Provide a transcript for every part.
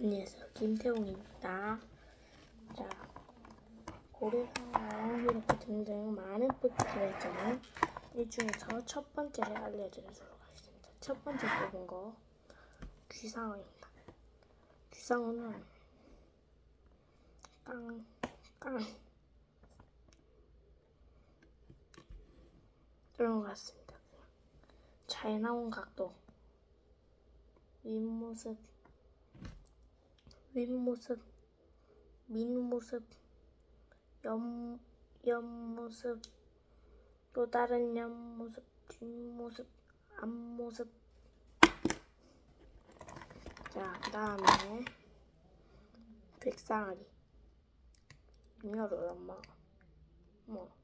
안녕하세요. 김태웅입니다. 자, 고래상어 이렇게 등등 많은 뽑기가 있잖아요. 이 중에서 첫 번째를 알려드리도록 하겠습니다. 첫 번째 뽑은 거 귀상어입니다. 귀상어는 깡, 깡 이런 것 같습니다. 잘 나온 각도 윗모습 윗모습, 밑모습, 옆, 옆모습, 또 다른 옆모습, 뒷모습, 앞모습. 자, 그 다음에 백상아리. 음료를 엄마. 뭐,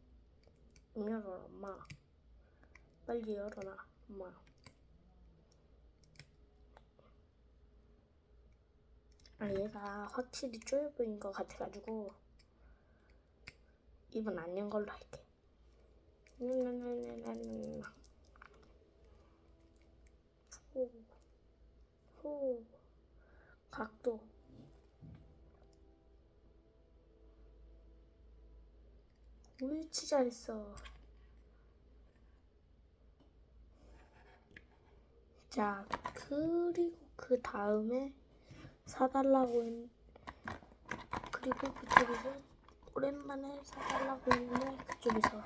음료를 엄마. 빨리 열어놔, 엄마. 얘가 확실히 쪼여 보인 것 같아가지고 입은 안 연 걸로 할게. 호, 호, 각도. 옳지 잘했어. 자, 그리고 그 다음에 사달라고 했 그리고 그쪽에서 오랜만에 사달라고 했는데 그쪽에서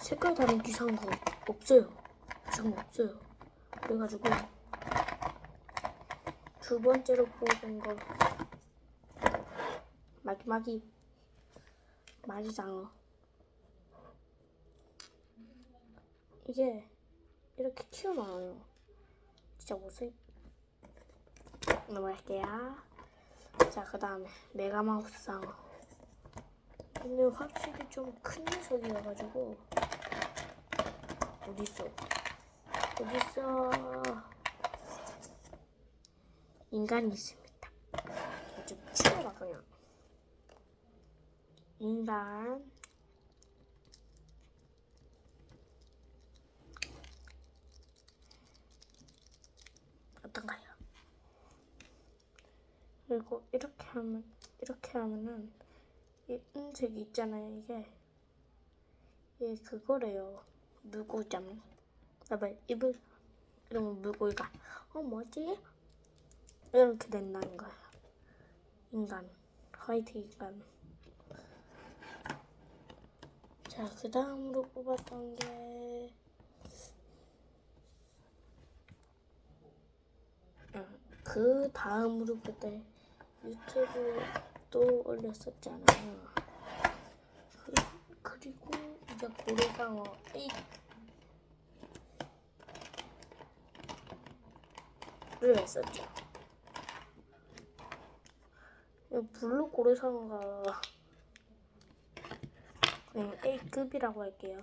색깔 다른 귀상구 없어요. 지금 없어요. 그래가지고 두 번째로 뽑은 거 마기마기 마지장어. 이게 이렇게 튀어나와요. 진짜 못생 넘어갈게요. 자, 그 다음에 메가마우스 상어. 얘는 확실히 좀 큰 녀석이어가지고 어딨어? 어딨어? 인간이 있습니다. 좀 치워라 그냥. 인간. 어떤가요? 그리고 이렇게 하면 이렇게 하면은 이 은색이 있잖아요 이게. 얘 그거래요. 물고기장. 봐봐 입을 이러면 물고기가 어 뭐지? 이렇게 된다는 거예요 인간 화이트 인간. 자그 다음으로 뽑았던 게 그 다음으로 그때 유튜브 또 올렸었잖아요. 그, 그리고 이제 고래상어 8를 했었죠. 이 블루 고래상어가 그냥 A급이라고 할게요.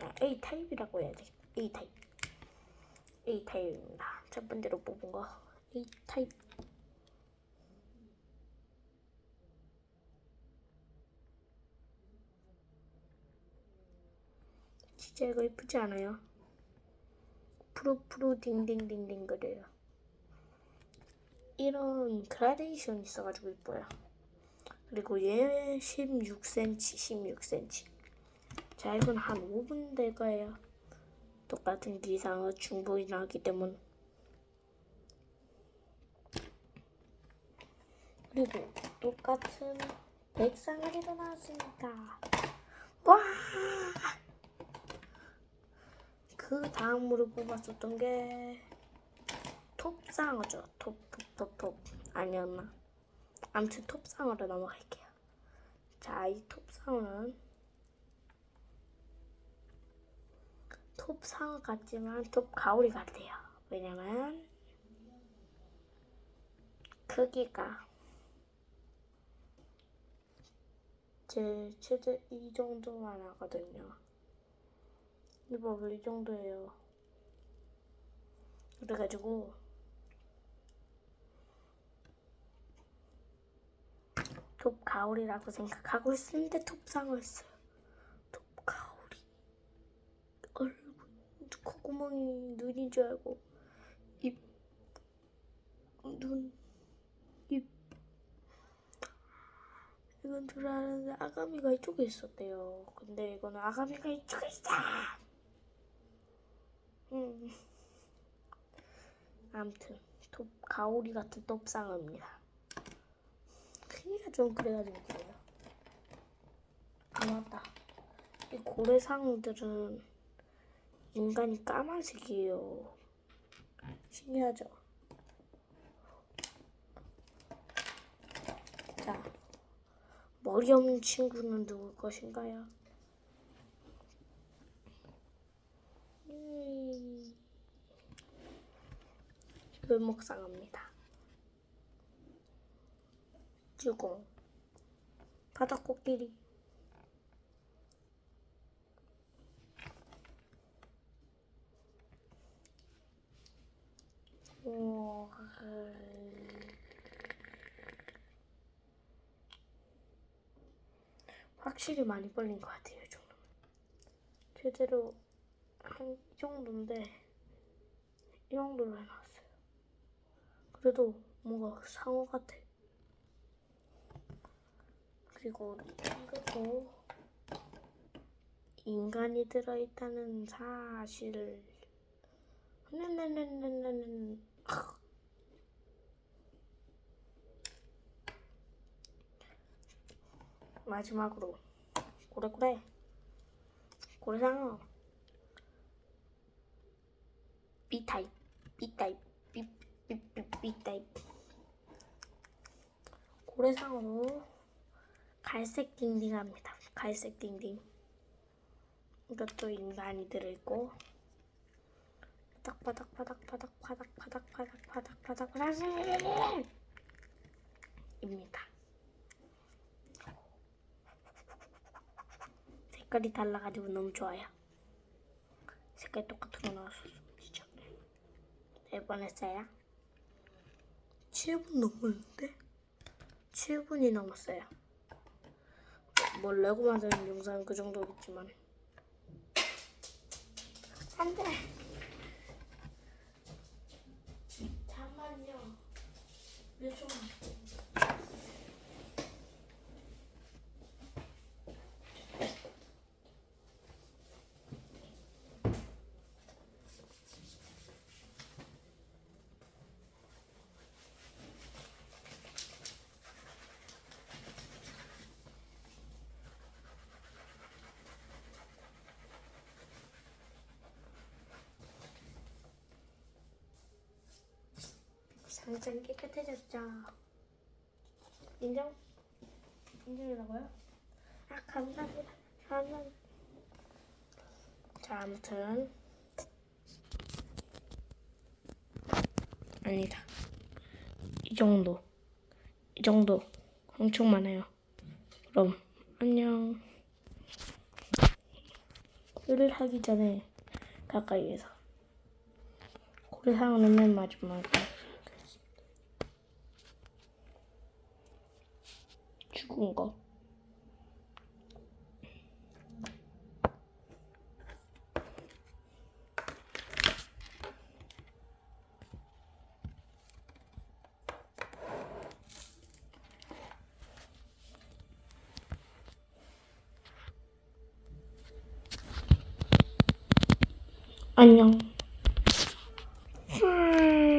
아, A 타입이라고 해야 돼. A 타입. A 타입입니다. 첫 번째로 뽑은 거 A 타입. 진짜 이거 이쁘지 않아요? 프루프루 딩딩딩딩 그래요. 이런 그라데이션 있어가지고 이뻐요. 그리고 얘 16cm, 16cm. 자, 이건 한 5분 될 거예요. 똑같은 기상어 충분히 하기 때문. 그리고 똑같은 백상아리도 나왔으니까. 와! 그 다음으로 뽑았었던 게 톱상어죠. 톱, 톱, 톱, 톱. 아니었나? 아무튼 톱상어로 넘어갈게요. 자, 이 톱상어는 톱상어 같지만 톱가오리 같아요. 왜냐면 크기가 제 최대 이 정도만 하거든요. 이거 이 정도예요. 그래가지고 톱가오리라고 생각하고 있었는데 톱상어였어요. 톱가오리. 얼굴 콧구멍이 눈인 줄 알고 입 눈, 입. 이건 줄 알았는데 아가미가 이쪽에 있었대요. 근데 이거는 아가미가 이쪽에 있어. 음. 아무튼 톱 가오리 같은 톱상어입니다. 크기가 좀 그래가지고 그래요. 아 맞다. 이 고래상어들은 인간이 까만색이에요. 신기하죠? 자, 머리 없는 친구는 누굴 것인가요? 음, 묘목상어입니다. 쭈공, 바다코끼리, 오, 확실히 많이 벌린 것 같아요, 이 정도면. 제대로 한 이 정도인데, 이 정도로 해놨어요. 그래도 뭔가 상어 같아. 그리고 이것도 인간이 들어있다는 사실을 네네네네네 마지막으로 고래고래 고래상어 B타입 B타입 B, B, B, B타입 고래상어도 갈색 딩딩합니다 갈색 딩딩 이것도 인간이 들어있고 바닥 바닥 바닥 바닥 바닥 바닥 바닥 바닥 바닥 입니다. 색깔이 달라가지고 너무 좋아요. 색깔 똑같은 거진 짜 네번 했어요. 7분 넘었는데? 7분이 넘었어요. 뭐 레고 만드는 영상은 그 정도겠지만 안돼. 잠만요. 몇 초만. 상장 깨끗해졌죠. 인정? 인정이라고요? 아 감사합니다. 감사합니다. 자 아무튼 아니다. 이 정도. 이 정도. 엄청 많아요. 그럼 안녕. 글을 하기 전에 가까이에서 고래상어는 맨 마지막에 죽은 거. 안녕.